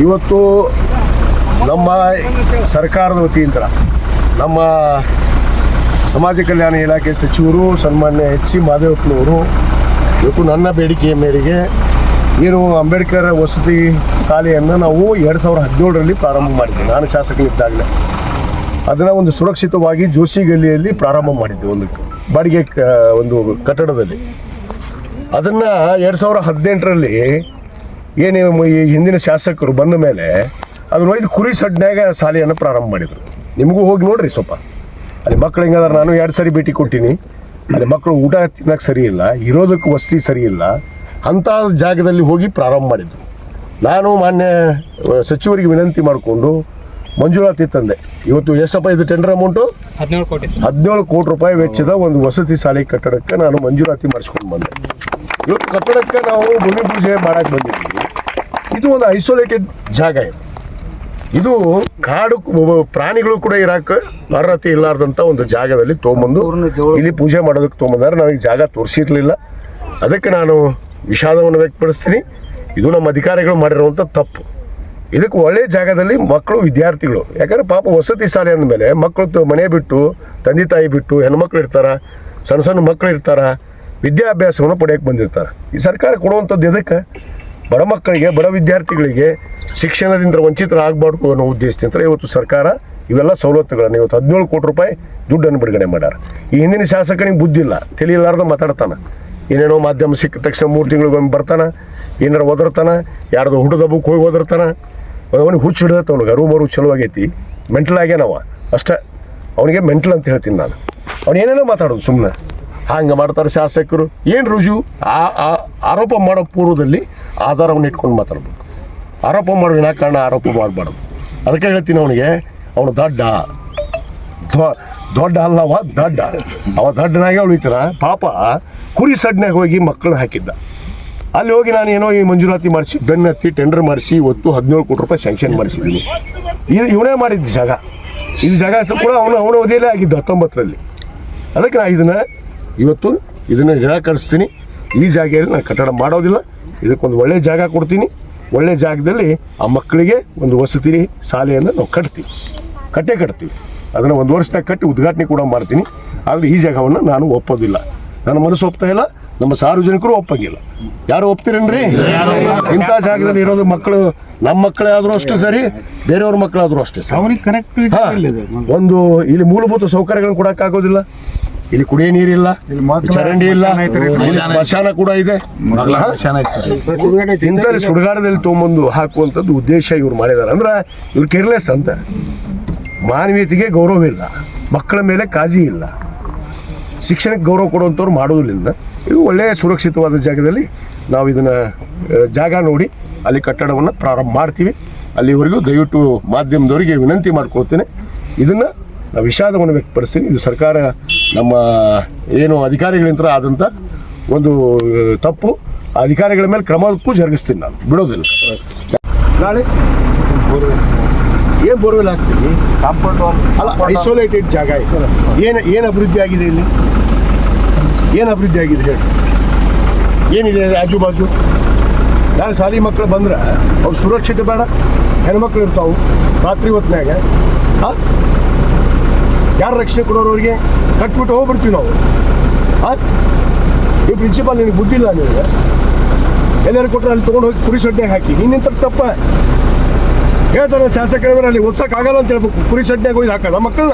ಇವತ್ತು ನಮ್ಮ ಸರ್ಕಾರದ ವತಿಯಿಂದ ನಮ್ಮ ಸಮಾಜ ಕಲ್ಯಾಣ ಇಲಾಖೆ ಸಚಿವರು ಸನ್ಮಾನ್ಯ ಎಚ್ ಸಿ ಮಾದೇವಪ್ಪನವರು ಇವತ್ತು ನನ್ನ ಬೇಡಿಕೆಯ ಮೇರೆಗೆ ಏನು ಅಂಬೇಡ್ಕರ್ ವಸತಿ ಶಾಲೆಯನ್ನು ನಾವು ಎರಡು ಸಾವಿರದ ಹದಿನೇಳರಲ್ಲಿ ಪ್ರಾರಂಭ ಮಾಡಿದ್ವಿ. ನಾನು ಶಾಸಕನಿದ್ದಾಗಲೇ. ಅದನ್ನು ಒಂದು ಸುರಕ್ಷಿತವಾಗಿ ಜೋಶಿ ಗಲ್ಲಿಯಲ್ಲಿ ಪ್ರಾರಂಭ ಮಾಡಿದ್ದೆ ಒಂದು ಬಾಡಿಗೆ ಒಂದು ಕಟ್ಟಡದಲ್ಲಿ. ಅದನ್ನು ಎರಡು ಸಾವಿರದ ಹದಿನೆಂಟರಲ್ಲಿ ಏನು ಈ ಹಿಂದಿನ ಶಾಸಕರು ಬಂದ ಮೇಲೆ ಅದನ್ನ ಒಯ್ದು ಕುರಿ ಸಡ್ನ್ಯಾಗ ಶಾಲೆಯನ್ನು ಪ್ರಾರಂಭ ಮಾಡಿದರು. ನಿಮಗೂ ಹೋಗಿ ನೋಡ್ರಿ ಸ್ವಲ್ಪ. ಅಲ್ಲಿ ಮಕ್ಳು ಹೆಂಗದಾರ ನಾನು ಎರಡು ಸರಿ ಭೇಟಿ ಕೊಟ್ಟಿನಿ. ಅಲ್ಲಿ ಮಕ್ಕಳು ಊಟ ತಿನ್ನಕ್ಕೆ ಸರಿ ಇಲ್ಲ ಇರೋದಕ್ಕೆ ವಸತಿ ಸರಿ ಇಲ್ಲ, ಅಂಥ ಜಾಗದಲ್ಲಿ ಹೋಗಿ ಪ್ರಾರಂಭ ಮಾಡಿದರು. ನಾನು ಮಾನ್ಯ ಸಚಿವರಿಗೆ ವಿನಂತಿ ಮಾಡಿಕೊಂಡು ಮಂಜೂರಾತಿ ತಂದೆ. ಇವತ್ತು ಎಷ್ಟಪ್ಪ ಇದು ಟೆಂಡರ್ ಅಮೌಂಟ್ ಹದಿನೇಳು ಕೋಟಿ ಸರ್. ಹದಿನೇಳು ಕೋಟಿ ರೂಪಾಯಿ ವೆಚ್ಚದ ಒಂದು ವಸತಿ ಶಾಲೆ ಕಟ್ಟಡಕ್ಕೆ ನಾನು ಮಂಜೂರಾತಿ ಮಾಡಿಸ್ಕೊಂಡು ಬಂದೆ. ಇವತ್ತು ಕಟ್ಟಡಕ್ಕೆ ನಾವು ಭೂಮಿ ಪೂಜೆ ಮಾಡಕ್ಕೆ ಬಂದಿದ್ದೀವಿ. ಇದು ಒಂದು ಐಸೋಲೇಟೆಡ್ ಜಾಗ ಇದು. ಇದು ಕಾಡು ಪ್ರಾಣಿಗಳು ಕೂಡ ಇರಕ್ಕೆ ಅರ್ಹತೆ ಇಲ್ಲಾರ್ದಂಥ ಒಂದು ಜಾಗದಲ್ಲಿ ತೊಗೊಂಬಂದು ಇಲ್ಲಿ ಪೂಜೆ ಮಾಡೋದಕ್ಕೆ ತೊಗೊಂಬಂದಾರೆ ನನಗೆ ಜಾಗ ತೋರಿಸಿರ್ಲಿಲ್ಲ. ಅದಕ್ಕೆ ನಾನು ವಿಷಾದವನ್ನು ವ್ಯಕ್ತಪಡಿಸ್ತೀನಿ. ಇದು ನಮ್ಮ ಅಧಿಕಾರಿಗಳು ಮಾಡಿರುವಂಥ ತಪ್ಪು. ಇದಕ್ಕೆ ಒಳ್ಳೆಯ ಜಾಗದಲ್ಲಿ ಮಕ್ಕಳು ವಿದ್ಯಾರ್ಥಿಗಳು. ಯಾಕಂದ್ರೆ ಪಾಪ ವಸತಿ ಶಾಲೆ ಅಂದಮೇಲೆ ಮಕ್ಕಳು ಮನೆ ಬಿಟ್ಟು, ತಂದೆ ತಾಯಿ ಬಿಟ್ಟು, ಹೆಣ್ಮಕ್ಳು ಇರ್ತಾರೆ, ಸಣ್ಣ ಸಣ್ಣ ಮಕ್ಕಳು ಇರ್ತಾರೆ, ವಿದ್ಯಾಭ್ಯಾಸವನ್ನು ಪಡೆಯಕ್ಕೆ ಬಂದಿರ್ತಾರೆ. ಈ ಸರ್ಕಾರ ಕೊಡುವಂಥದ್ದು ಎದಕ್ಕೆ? ಬಡ ಮಕ್ಕಳಿಗೆ, ಬಡ ವಿದ್ಯಾರ್ಥಿಗಳಿಗೆ ಶಿಕ್ಷಣದಿಂದ ವಂಚಿತರಾಗಬಾರ್ದು ಅನ್ನೋ ಉದ್ದೇಶದಿಂದ ಇವತ್ತು ಸರ್ಕಾರ ಇವೆಲ್ಲ ಸವಲತ್ತುಗಳನ್ನು ಇವತ್ತು ಹದಿನೇಳು ಕೋಟಿ ರೂಪಾಯಿ ದುಡ್ಡನ್ನು ಬಿಡುಗಡೆ ಮಾಡ್ಯಾರ. ಈ ಹಿಂದಿನ ಶಾಸಕನಿಗೆ ಬುದ್ಧಿಲ್ಲ ತಿಳಿಲಾರ್ದ ಮಾತಾಡ್ತಾನೆ. ಏನೇನೋ ಮಾಧ್ಯಮ ಸಿಕ್ಕ ತಕ್ಷಣ ಮೂರು ತಿಂಗಳಿಗೊಮ್ಮೆ ಬರ್ತಾನೆ, ಏನಾರು ಒದರ್ತಾನ, ಯಾರ್ದು ಹುಡುಗ ಹಬ್ಬಕ್ಕೆ ಹೋಗಿ ಒದರ್ತಾನ ಅವನಿಗೆ ಹುಚ್ಚು ಹಿಡಿದತ್ತ ಅವ್ನಿಗೆ ಅರು ಮರು ಚಲೋ ಆಗೈತಿ. ಮೆಂಟಲ್ ಆಗ್ಯಾನವ ಅಷ್ಟೇ. ಅವನಿಗೆ ಮೆಂಟಲ್ ಅಂತ ಹೇಳ್ತೀನಿ ನಾನು. ಅವ್ನು ಏನೇನೋ ಮಾತಾಡೋದು ಸುಮ್ಮನೆ ಹಂಗೆ ಮಾಡ್ತಾರೆ ಶಾಸಕರು. ಏನು ರುಜು? ಆ ಆರೋಪ ಮಾಡೋ ಪೂರ್ವದಲ್ಲಿ ಆಧಾರವನ್ನು ಇಟ್ಕೊಂಡು ಮಾತಾಡ್ಬೇಕು. ಆರೋಪ ಮಾಡೋ ವಿನಾಕಾರಣ ಆರೋಪ ಮಾಡಬಾರ್ದು. ಅದಕ್ಕೆ ಹೇಳ್ತೀನಿ ಅವನಿಗೆ, ಅವನು ದಡ್ಡ. ದೊಡ್ಡ ಅಲ್ಲವ ದಡ್ಡ. ಅವ ದಡ್ಡನಾಗೆ ಉಳಿತಾನ ಪಾಪ, ಕುರಿ ಸಡ್ನಾಗ ಹೋಗಿ ಮಕ್ಕಳನ್ನ ಹಾಕಿದ್ದ. ಅಲ್ಲಿ ಹೋಗಿ ನಾನು ಏನೋ ಈ ಮಂಜೂರಾತಿ ಮಾಡಿಸಿ ಬೆನ್ನತ್ತಿ ಟೆಂಡರ್ ಮಾಡಿಸಿ ಇವತ್ತು ಹದಿನೇಳು ಕೋಟಿ ರೂಪಾಯಿ ಸ್ಯಾಂಕ್ಷನ್ ಮಾಡಿಸಿದ್ದೀನಿ ಇದು ಇವನೇ ಮಾಡಿದ್ದು ಜಾಗ. ಇದು ಜಾಗ ಕೂಡ ಅವನು ಅವನ ಅವಧಿಯಲ್ಲೇ ಆಗಿದ್ದು ಹತ್ತೊಂಬತ್ತರಲ್ಲಿ. ಅದಕ್ಕೆ ನಾನು ಇದನ್ನು ಇವತ್ತು ಇದನ್ನು ನಿರಾಕರಿಸ್ತೀನಿ. ಈ ಜಾಗೆಯಲ್ಲಿ ನಾನು ಕಟ್ಟಡ ಮಾಡೋದಿಲ್ಲ. ಇದಕ್ಕೊಂದು ಒಳ್ಳೆಯ ಜಾಗ ಕೊಡ್ತೀನಿ. ಒಳ್ಳೆಯ ಜಾಗದಲ್ಲಿ ಆ ಮಕ್ಕಳಿಗೆ ಒಂದು ವಸತಿ ಶಾಲೆಯನ್ನು ನಾವು ಕಟ್ತೀವಿ. ಕಟ್ಟೇ ಕಟ್ತೀವಿ. ಅದನ್ನು ಒಂದು ವರ್ಷದಾಗ ಕಟ್ಟಿ ಉದ್ಘಾಟನೆ ಕೂಡ ಮಾಡ್ತೀನಿ. ಆದರೆ ಈ ಜಾಗವನ್ನು ನಾನು ಒಪ್ಪೋದಿಲ್ಲ. ನನ್ನ ಮನಸ್ಸು ಒಪ್ತಾ ಇಲ್ಲ. ನಮ್ಮ ಸಾರ್ವಜನಿಕರು ಒಪ್ಪಂಗಿಲ್ಲ. ಯಾರು ಒಪ್ತಿರೇನ್ರಿ? ಇಂಥ ಜಾಗದಲ್ಲಿ ಇರೋದು ಮಕ್ಕಳು ನಮ್ಮ ಮಕ್ಕಳೇ ಆದರೂ ಅಷ್ಟೇ ಸರಿ ಬೇರೆಯವ್ರ ಮಕ್ಕಳಾದರೂ ಅಷ್ಟೇ ಸರಿ. ಒಂದು ಇಲ್ಲಿ ಮೂಲಭೂತ ಸೌಕರ್ಯಗಳನ್ನು ಕೊಡೋಕ್ಕಾಗೋದಿಲ್ಲ. ಇಲ್ಲಿ ಕುಡಿಯೋ ನೀರಿಲ್ಲ ಇಲ್ಲಿ ಚರಂಡಿ ಇಲ್ಲ ಸ್ಮಶಾನ ಕೂಡ ಇದೆ? ಇಂಥಲ್ಲಿ ಸುಡುಗಾಡದಲ್ಲಿ ತೊಗೊಂಬಂದು ಹಾಕುವಂಥದ್ದು ಉದ್ದೇಶ ಇವ್ರು ಮಾಡಿದ್ದಾರೆ. ಅಂದ್ರೆ ಇವ್ರು ಕೇರ್ಲೆಸ್ ಅಂತ. ಮಾನವೀಯತೆಗೆ ಗೌರವ ಇಲ್ಲ ಮಕ್ಕಳ ಮೇಲೆ ಕಾಜಿ ಇಲ್ಲ. ಶಿಕ್ಷಣಕ್ಕೆ ಗೌರವ ಕೊಡುವಂಥವ್ರು ಮಾಡೋದಿಲ್ಲ ಇದು ಒಳ್ಳೆಯ ಸುರಕ್ಷಿತವಾದ ಜಾಗದಲ್ಲಿ ನಾವು ಇದನ್ನು ಜಾಗ ನೋಡಿ ಅಲ್ಲಿ ಕಟ್ಟಡವನ್ನು ಪ್ರಾರಂಭ ಮಾಡ್ತೀವಿ. ಅಲ್ಲಿವರೆಗೂ ದಯವಿಟ್ಟು ಮಾಧ್ಯಮದವರಿಗೆ ವಿನಂತಿ ಮಾಡ್ಕೊಳ್ತೇನೆ. ಇದನ್ನು ನಾವು ವಿಷಾದವನ್ನು ವ್ಯಕ್ತಪಡಿಸ್ತೀನಿ. ಇದು ಸರ್ಕಾರ ನಮ್ಮ ಏನು ಅಧಿಕಾರಿಗಳಿಂದ ಆದಂಥ ಒಂದು ತಪ್ಪು. ಅಧಿಕಾರಿಗಳ ಮೇಲೆ ಕ್ರಮಕ್ಕೂ ಜರುಗಿಸ್ತೀನಿ ನಾನು. ಬಿಡೋದಿಲ್ಲ. ನಾಳೆ ಏನು ಬೋರ್ವೆಲ್ ಹಾಕ್ತೀವಿ ಕಾಂಪೌಂಡ್ ಅಲ್ಲ ಐಸೋಲೇಟೆಡ್ ಜಾಗ ಏನು ಏನು ಅಭಿವೃದ್ಧಿ ಆಗಿದೆ ಇಲ್ಲಿ? ಏನು ಅಭಿವೃದ್ಧಿ ಆಗಿದೆ ಹೇಳಿ? ಏನಿದೆ ಆಜು ಬಾಜು ನಾಳೆ ಶಾಲಿ ಮಕ್ಕಳು ಬಂದ್ರೆ ಅವ್ರು ಸುರಕ್ಷಿತ ಬೇಡ, ಹೆಣ್ಮಕ್ಳು ಇರ್ತಾವೆ ರಾತ್ರಿ ಹೊತ್ತಿನಾಗ ಹಾಂ? ಯಾರು ರಕ್ಷಣೆ ಕೊಡೋರು ಅವ್ರಿಗೆ? ಕಟ್ಬಿಟ್ಟು ಹೋಗ್ಬಿಡ್ತೀವಿ ನಾವು. ಹಾಂ? ಈ ಪ್ರಿನ್ಸಿಪಾಲ್ ನಿನಗೆ ಬುದ್ಧಿ ಇಲ್ಲ ನಿನಗೆ? ಎಲ್ಲರೂ ಕೊಟ್ಟರೆ ಅಲ್ಲಿ ತೊಗೊಂಡು ಹೋಗಿ ಕುರಿ ಸಡ್ಡೆ ಹಾಕಿ. ನಿನ್ನಿಂತ ತಪ್ಪ. ಹೇಳ್ತಾರೆ ಶಾಸಕರ ಅಲ್ಲಿ ಆಗಲ್ಲ ಅಂತ ಹೇಳ್ಬೇಕು. ಕುರಿ ಸಡ್ಡೆಗೆ ಹೋಗಿ ಹಾಕಲ್ಲ ಮಕ್ಕಳನ್ನ.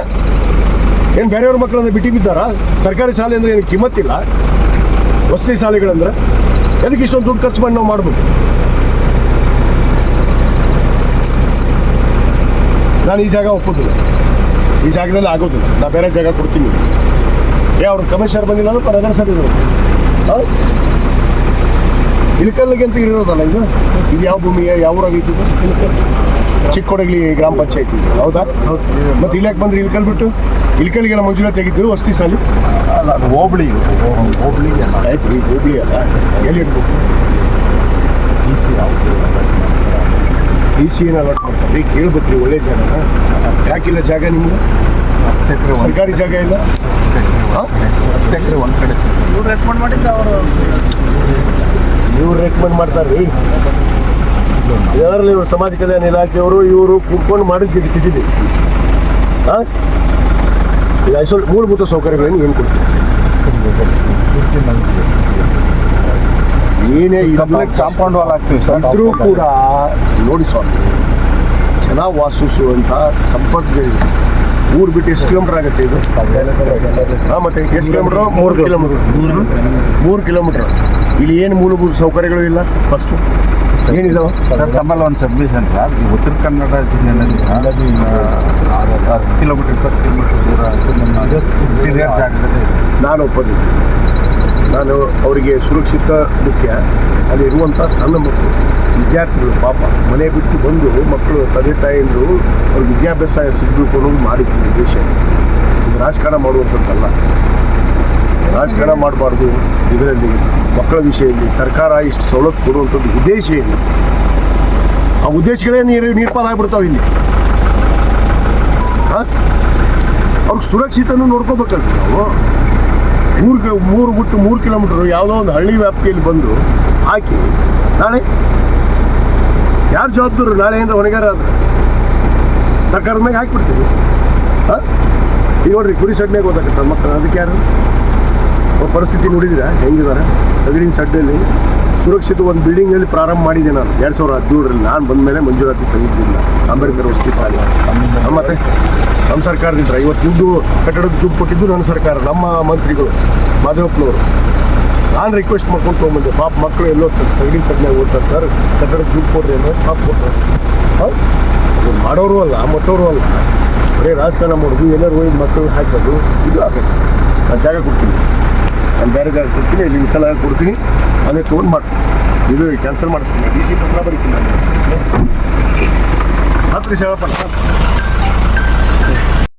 ಏನು ಬೇರೆಯವ್ರ ಮಕ್ಕಳನ್ನ ಬಿಟ್ಟು ಬಿದ್ದಾರ? ಸರ್ಕಾರಿ ಶಾಲೆ ಅಂದರೆ ಏನು ಕಿಮ್ಮತ್ತಿಲ್ಲ? ವಸತಿ ಶಾಲೆಗಳಂದ್ರೆ ಎದಕ್ಕೆ ಇಷ್ಟೊಂದು ದುಡ್ಡು ಖರ್ಚು ಮಾಡಿ ನಾವು ಮಾಡಬೇಕು? ನಾನು ಈ ಜಾಗ ಒಪ್ಪೋದಿಲ್ಲ ಈ ಜಾಗದಲ್ಲಿ ಆಗೋದಿಲ್ಲ. ನಾ ಬೇರೆ ಜಾಗ ಕೊಡ್ತೀನಿ. ಏ, ಅವ್ರ ಕಮಿಷನರ್ ಬಂದಿಲ್ಲ ಅಂದ್ರೆ ನಗರ ಸಭೆ ಇದ್ರು ಇಲ್ಕಲ್ಲಿಗೆ ಅಂತ ಇರೋದಲ್ಲ ಇದು? ಇದು ಯಾವ ಭೂಮಿಯ? ಯಾವ ಊರಾಗೈತಿ ಚಿಕ್ಕೋಡಗಲಿ ಗ್ರಾಮ ಪಂಚಾಯತಿ. ಹೌದಾ? ಮತ್ತೆ ಇಲ್ಯಾಕೆ ಬಂದ್ರಿ ಇಲ್ಕಲ್ ಬಿಟ್ಟು? ಇಲ್ಕಲ್ಗೆಲ್ಲ ಮಂಜೂರಾತಿ ತೆಗಿದ್ದು ವಸ್ತಿ ಸಾಲಿ? ಅಲ್ಲ ಅದು ಹೋಬಳಿ ಹೋಬಳಿ ಆಯ್ತು ರೀ ಹೋಬಳಿ ಅಲ್ಲ. ಎಲ್ಲಿ ಇರ್ಬೇಕು ಡಿ ಸಿ ಏನು ಅಲಾಟ್ ಮಾಡ್ತಾರೆ ರೀ ಕೇಳ್ಬೇಕು ರೀ ಒಳ್ಳೆ ಜಾಗನ ಯಾಕಿಲ್ಲ ಜಾಗ ನಿಮ್ಗೆ ಹತ್ತು ಎಕರೆ ಸರ್ಕಾರಿ ಜಾಗ ಇಲ್ಲ? ಹಾ? ಹತ್ತು ಎಕರೆ ಒಂದು ಕಡೆ ಇವ್ರು ರೆಕಮೆಂಡ್ ಮಾಡಿದ್ದ ಅವರು. ಇವ್ರು ರೆಕಮೆಂಡ್ ಮಾಡ್ತಾರೆ. ರೀ ಯಾರಲ್ಲಿ ಇವರು ಸಮಾಜ ಕಲ್ಯಾಣ ಇಲಾಖೆಯವರು ಇವರು ಕೂತ್ಕೊಂಡು ಮಾಡಿದ್ದು ತಿದ್ದಿದೆ. ಹಾಂ? ಈಗ ಐಸೋಲ್ ಮೂಲಭೂತ ಸೌಕರ್ಯಗಳನ್ನು ಏನು ಕೊಡ್ತೀವಿ ಏನೇ ಕಾಂಪೌಂಡ್ ವಾಲ್ ಹಾಕ್ತೀವಿ ಸರ್ ಇದ್ರೂ ಕೂಡ ನೋಡಿ ಸ್ವಾಮಿ ಜನ ವಾಸಿಸುವಂಥ ಸಂಪರ್ಕಗಳಿವೆ ಊರು ಬಿಟ್ಟು ಎಷ್ಟು ಕಿಲೋಮೀಟರ್ ಆಗುತ್ತೆ ಇದು? ಹಾಂ ಮತ್ತೆ ಎಷ್ಟು ಕಿಲೋಮೀಟ್ರು ಮೂರು ಕಿಲೋಮೀಟ್ರ್ ಮೂರು ಕಿಲೋಮೀಟ್ರ್ ಇಲ್ಲಿ ಏನು ಮೂಲಭೂತ ಸೌಕರ್ಯಗಳು ಇಲ್ಲ? ಫಸ್ಟು ಏನಿದಾವೆ? ಸರ್ ತಮ್ಮಲ್ಲಿ ಒಂದು ಸಬ್ಮಿಷನ್ ಸರ್. ಈ ಉತ್ತರ ಕನ್ನಡ ಜಿಲ್ಲೆಯಲ್ಲಿ ಸರ್ ಆ, ಹತ್ತು ಕಿಲೋಮೀಟರ್ ಇಪ್ಪತ್ತು ಕಿಲೋಮೀಟರ್ ದೂರ ಇಂಟೀರಿಯರ್ ಜಾಗದಲ್ಲಿ. ನಾನು ಒಪ್ಪದ ನಾನು ಅವರಿಗೆ ಸುರಕ್ಷಿತ ಮುಖ್ಯ. ಅಲ್ಲಿ ಇರುವಂಥ ಸಣ್ಣ ಮಕ್ಕಳು ವಿದ್ಯಾರ್ಥಿಗಳು ಪಾಪ. ಮನೆ ಬಿಟ್ಟು ಬಂದು ಮಕ್ಕಳು ತಂದೆ ತಾಯಿಯಂದು ಅವ್ರಿಗೆ ವಿದ್ಯಾಭ್ಯಾಸ ಸಿಗಬೇಕು ಅನ್ನೋದು ಮಾಡಿದ್ದು ಉದ್ದೇಶ. ಇದು ರಾಜಕಾರಣ ಮಾಡುವಂಥದ್ದಲ್ಲ. ರಾಜಕಾರಣ ಮಾಡಬಾರ್ದು. ಇದರಲ್ಲಿ ಮಕ್ಕಳ ವಿಷಯದಲ್ಲಿ ಸರ್ಕಾರ ಇಷ್ಟು ಸವಲತ್ತು ಕೊಡುವಂಥದ್ದು ಉದ್ದೇಶ ಏನು? ಆ ಉದ್ದೇಶಗಳೇ ನೀರು ನೀರ್ಪಾದ ಆಗ್ಬಿಡ್ತಾವೆ ಇಲ್ಲಿ. ಅವ್ರಿಗೆ ಸುರಕ್ಷಿತನೂ ನೋಡ್ಕೋಬೇಕಲ್ಲ ನಾವು. ಮೂರು ಮೂರು ಬಿಟ್ಟು ಮೂರು ಕಿಲೋಮೀಟರ್ ಯಾವುದೋ ಒಂದು ಹಳ್ಳಿ ವ್ಯಾಪ್ತಿಯಲ್ಲಿ ಬಂದು ಹಾಕಿ ನಾಳೆ. ಯಾರು ಜವಾಬ್ದಾರು? ನಾಳೆ ಏನಾರ ಹೊಣೆಗಾರ ಆದ್ರೆ ಸರ್ಕಾರದ ಮ್ಯಾಗೆ ಹಾಕಿಬಿಡ್ತೀವಿ. ಹಾಂ? ಈಗ ನೋಡ್ರಿ ಕುರಿ ಸಡ್ನಾಗ ಓದಾಕತ್ತ ಮಕ್ಕಳು. ಅದಕ್ಕೆ ಯಾರು? ಪರಿಸ್ಥಿತಿ ನೋಡಿದಿರ ಹೆಂಗಿದ್ದಾರೆ ತಗಡಿನ ಸಡ್ಡಲ್ಲಿ ಸುರಕ್ಷಿತ ಒಂದು ಬಿಲ್ಡಿಂಗಲ್ಲಿ ಪ್ರಾರಂಭ ಮಾಡಿದೆ ನಾನು. ಎರಡು ಸಾವಿರದ ಹದಿನೇಳರಲ್ಲಿ ನಾನು ಬಂದ ಮೇಲೆ ಮಂಜೂರಾತಿ ತೆಗೆದಿಲ್ಲ ಅಂಬೇಡ್ಕರ್ ವಸ್ತಿ ಸಾಲಿ ಮತ್ತೆ ನಮ್ಮ ಸರ್ಕಾರದಿಂದ ಇವತ್ತು ದುಡ್ಡು, ಕಟ್ಟಡದ ದುಡ್ಡು ಕೊಟ್ಟಿದ್ದು ನನ್ನ ಸರ್ಕಾರ, ನಮ್ಮ ಮಂತ್ರಿಗಳು, ಮಾದೇವಪ್ಪನವರು. ನಾನು ರಿಕ್ವೆಸ್ಟ್ ಮಾಡ್ಕೊಂಡು ತೊಗೊಂಬಂದೆ ಪಾಪ ಮಕ್ಕಳು ಎಲ್ಲೋ ತಗಡಿ ಸಡ್ನಾಗ ಓದ್ತಾರೆ. ಸರ್, ಕಟ್ಟಡದ ದುಡ್ಡು ಕೊಡ್ರಿ ಅಂದರೆ ಪಾಪ ಕೊಡ್ತಾರೆ ಅದು ಮಾಡೋರು ಅಲ್ಲ, ಮಟ್ಟವರು ಅಲ್ಲ. ಬರೀ ರಾಜಕಾರಣ ಮಾಡೋದು, ಎಲ್ಲರೂ ಹೋಗಿ ಮಕ್ಕಳು ಹಾಕೋದು ಇದು ಆಗತ್ತೆ. ನಾನು ಜಾಗ ಕೊಡ್ತೀನಿ. ನಾನು ಬೇರೆ ಜಾಗ ಕೊಡ್ತೀನಿ ಇಲ್ಲಿ ವಿಕಲ ಕೊಡ್ತೀನಿ, ಅದೇ ಫೋನ್ ಮಾಡ್ತೀನಿ. ಇದು ಕ್ಯಾನ್ಸಲ್ ಮಾಡಿಸ್ತೀನಿ. ಡಿ ಸಿ ಪತ್ರ ಬರೀತೀನಿ ನಾನು. ಹತ್ತು ನಿಮಿಷ